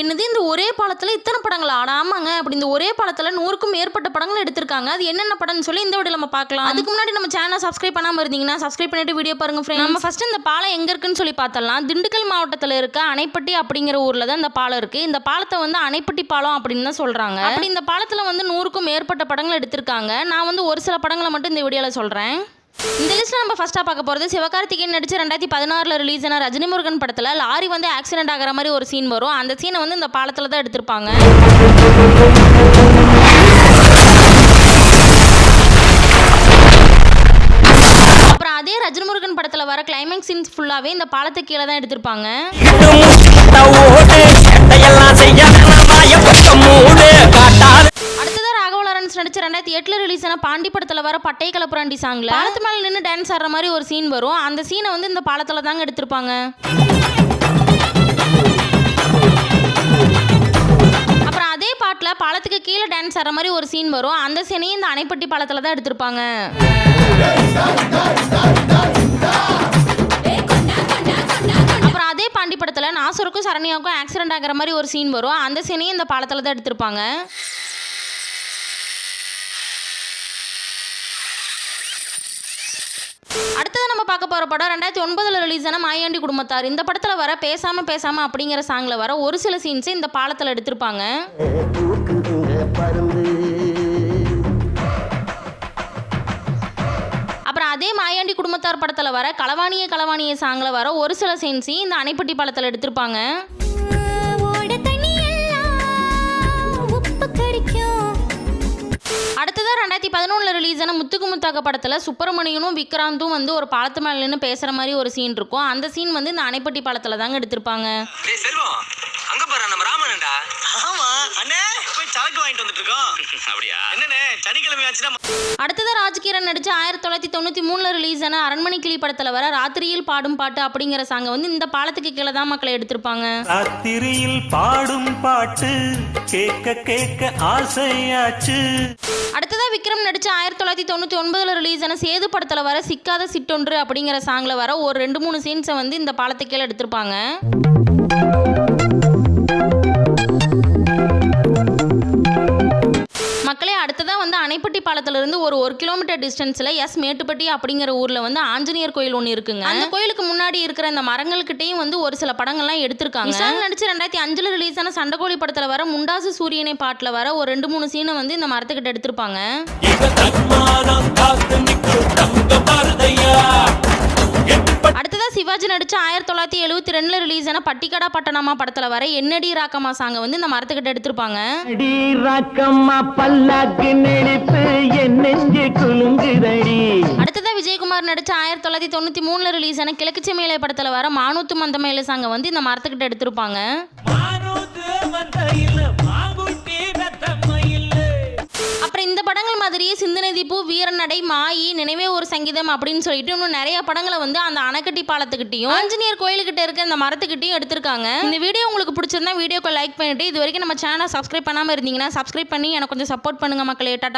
என்னது இந்த ஒரே பாலத்தில் இத்தனை படங்களா? ஆனா ஆமாங்க. அப்படி இந்த ஒரே பாலத்தில் நூறுக்கும் மேற்பட்ட படங்கள் எடுத்திருக்காங்க. அது என்னென்ன படம்னு சொல்லி இந்த வீடியோ நம்ம பார்க்கலாம். அதுக்கு முன்னாடி நம்ம சேனலை சப்ஸ்கிரைப் பண்ணாமல் இருந்தீங்கன்னா சப்ஸ்கிரைப் பண்ணிட்டு வீடியோ பாருங்க friends. நம்ம ஃபர்ஸ்ட் இந்த பாலம் எங்க இருக்குன்னு சொல்லி பார்த்தலாம் திண்டுக்கல் மாவட்டத்தில் இருக்க அணைப்பட்டி அப்படிங்கிற ஊர்ல தான் இந்த பாலம் இருக்கு. இந்த பாலத்தை வந்து அணைப்பட்டி பாலம் அப்படின்னு தான் சொல்றாங்க. அப்படி இந்த பாலத்தில் வந்து நூறுக்கும் மேற்பட்ட படங்கள் எடுத்திருக்காங்க. நான் வந்து ஒரு சில படங்களை மட்டும் இந்த வீடியோவில் சொல்றேன். இந்த லிஸ்ட்டில் நம்ம ஃபஸ்ட்டாக பார்க்க போகிறது சிவகார்த்திகேயன் நடிச்சு ரெண்டாயிரத்தி பதினாறில் ரிலீஸ் ஆன ரஜினி முருகன் படத்தில் லாரி வந்து ஆக்சிடென்ட் ஆகிற மாதிரி ஒரு சீன் வரும். அந்த சீனை வந்து இந்த பாலத்தில் தான் எடுத்திருப்பாங்க. அப்புறம் அதே ரஜினி முருகன் படத்தில் வர கிளைமேக்ஸ் சீன்ஸ் ஃபுல்லாகவே இந்த பாலத்துக்கு கீழே தான் எடுத்திருப்பாங்க. ரெண்டாயிரத்தி எட்டில் ரிலீஸ் ஆன பாண்டி படத்தில் வர பட்டை கலப்புராண்டி சாங்கில் பாலத்து மேலே நின்று டான்ஸ் ஆடுற மாதிரி ஒரு சீன் வரும். அந்த சீனை வந்து இந்த பாலத்தில் தாங்க எடுத்திருப்பாங்க. அப்புறம் அதே பாட்டில் பாலத்துக்கு கீழே டான்ஸ் ஆடுற மாதிரி ஒரு சீன் வரும். அந்த சீனையும் இந்த அணைப்பட்டி பாலத்தில் தான் எடுத்திருப்பாங்க. அப்புறம் அதே பாண்டி படத்தில் நாசருக்கும் சரணியாவுக்கும் ஆக்சிடென்ட் ஆகிற மாதிரி ஒரு சீன் வரும். அந்த சீனையும் இந்த பாலத்தில் தான் எடுத்திருப்பாங்க அடுத்தது நம்ம பார்க்க போகிற படம் ரெண்டாயிரத்தி ஒன்பதில் ரிலீஸ் ஆன மாயாண்டி குடும்பத்தார். இந்த படத்தில் வர பேசாம பேசாம அப்படிங்கிற சாங்கில் வர ஒரு சில சீன்ஸ் இந்த பாலத்தில் எடுத்திருப்பாங்க. அப்புறம் அதே மாயாண்டி குடும்பத்தார் படத்தில் வர களவாணிய களவாணிய சாங்கில் வர ஒரு சில சீன்ஸையும் இந்த அணைப்பட்டி பாலத்தில் எடுத்திருப்பாங்க. அடுத்ததா ரெண்டாயிரத்தி பதினொன்றில் ரிலீஸ் ஆன முத்துக்கு முத்தாக்க படத்தில் சுப்பிரமணியனும் விக்ராந்தும் வந்து ஒரு பாலத்து மேலேன்னு பேசுகிற மாதிரி ஒரு சீன் இருக்கும். அந்த சீன் வந்து இந்த அணைப்பட்டி பாலத்தில் தாங்க எடுத்திருப்பாங்க. அங்கே பாரு நம்ம ராமனண்டா இருக்கோம் அப்படியா? என்னண்ணே சனிக்கிழமை ஆச்சுன்னா அடுத்ததா ராஜ்கிரண் நடிச்ச ஆயிரத்தி தொள்ளாயிரத்தி தொண்ணூற்றி மூணில் ரிலீஸ் ஆன அரண்மனை கிளி படத்தில் வர ராத்திரியில் பாடும் பாட்டு அப்படிங்கிற சாங்கை வந்து இந்த பாலத்துக்கு கீழே தான் மக்களை எடுத்திருப்பாங்க. ராத்திரியில் பாடும் பாட்டு கேட்க கேட்க ஆசையாச்சு. அடுத்ததா விக்ரம் நடிச்ச ஆயிரத்தி தொள்ளாயிரத்தி தொண்ணூற்றி ஒன்பதில் ரிலீஸ் ஆன சேது படத்தில் வர சிக்காத சிட்டொன்று அப்படிங்கிற சாங்கில் வர ஒரு ரெண்டு மூணு சீன்ஸை வந்து இந்த பாலத்துக்கு கீழே எடுத்திருப்பாங்க. அடுத்ததாக வந்து அணைப்பட்டி பாலத்திலிருந்து ஒரு ஒரு கிலோமீட்டர் டிஸ்டன்ஸில் எஸ் மேட்டுப்பட்டி அப்படிங்கிற ஊரில் வந்து ஆஞ்சநேயர் கோயில் ஒன்று இருக்குங்க. அந்த கோயிலுக்கு முன்னாடி இருக்கிற அந்த மரங்கள்கிட்டயும் வந்து ஒரு சில படங்கள்லாம் எடுத்திருக்காங்க. விஷால் நடிச்சு ரெண்டாயிரத்தி அஞ்சில் ரிலீஸ் ஆன சண்டைக்கோழி படத்தில் வர முண்டாசு சூரியனை பாட்டில் வர ஒரு ரெண்டு மூணு சீனை வந்து இந்த மரத்துக்கிட்ட எடுத்திருப்பாங்க. நடிச்ச ஆயிரத்தி தொள்ளாயிரத்தி எழுபத்தி ரெண்டுல ரிலீஸ் ஆன பட்டிக்கடா பட்டணமா படத்துல வர என்னடி ராக்கம்மா சாங்கை வந்து இந்த மரத்துக்கிட்ட எடுத்திருப்பாங்க. அடி ராக்கம்மா பல்லாக்கு நெளிப்பு என் நெஞ்சு குலுங்குதடி. அடுத்ததா விஜயகுமார் நடிச்ச ஆயிரத்தி தொள்ளாயிரத்தி தொண்ணூத்தி மூணுல ரிலீஸ் ஆன கிழக்கு மேலே படத்துல வர மானூத்து மந்த மேலே சாங்கை வந்து இந்த மரத்துக்கிட்ட எடுத்திருப்பாங்க. மாதிரியே சிந்தனைதிப்பு வீரநடை மாயி நினைவே ஒரு சங்கீதம் அப்படின்னு சொல்லிட்டு இன்னும் நிறைய படங்களை வந்து அந்த அணைக்கட்டி பாலத்துக்கிட்டையும் ஆஞ்சநேயர் கோயிலுக்கிட்ட இருக்க அந்த மரத்துக்கிட்டையும் எடுத்திருக்காங்க. இந்த வீடியோ உங்களுக்கு பிடிச்சிருந்தா வீடியோக்கு லைக் பண்ணிட்டு இது வரைக்கும் நம்ம சேனலை சப்ஸ்கிரைப் பண்ணாமல் இருந்தீங்கன்னா சப்ஸ்கிரைப் பண்ணி எனக்கு கொஞ்சம் சப்போர்ட் பண்ணுங்க மக்களே. டாட்டா